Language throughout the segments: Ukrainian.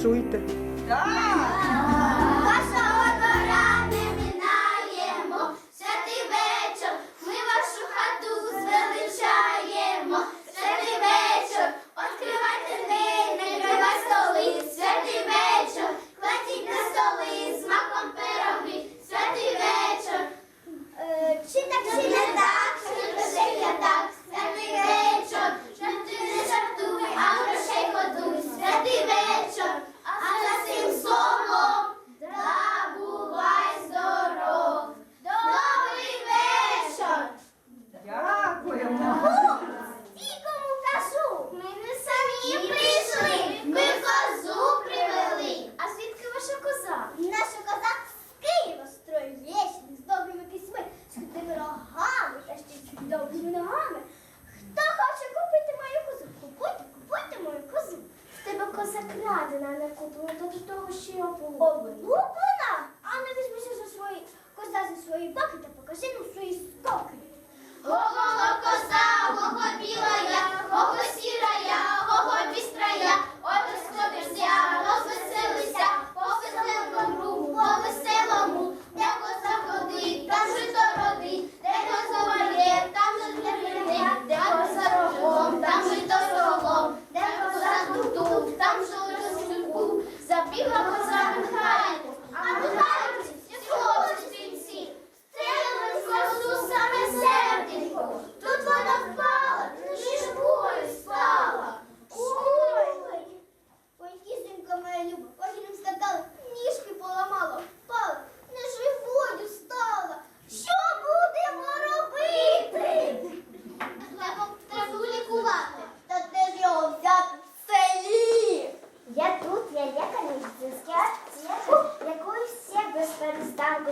Товаришуйте. Вашого довгими ногами. Хто хоче купити мою козу? Купуйте, купуйте мою козу. В тебе коза крадена, не куплена, то до того ще й облуплена. А не візьмися за свої коза за свої баки та покажи нам свої стоки.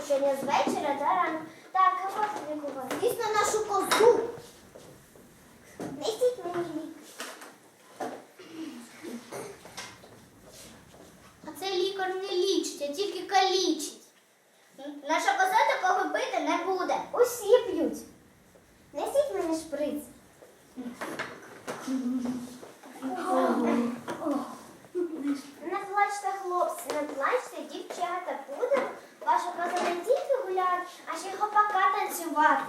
Щодня з вечора до рана. Так, кого ж лікувати? Звісно, нашу козу. Несіть мені лік. А цей лікар не лічить, а тільки калічить. Наша коза такого пити не буде. Усі п'ють. Несіть мені шприц. Не плачте, хлопці, не плачте, дівчата, буде. Ваша коза не тільки гуляти, а ще й хопака танцювати.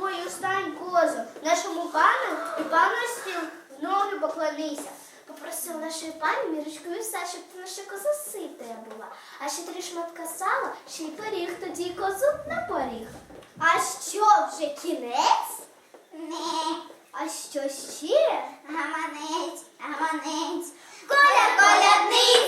Ой, устань, козо, нашому пану і пану стіл в ноги поклонися. Попросив нашої пані мірочкою все, щоб наша коза ситая була. А ще три шматка сала, ще й пиріг, тоді й козу на поріг. А що вже кінець? Не. А що ще? Гаманець, гаманець. Коля паляниця,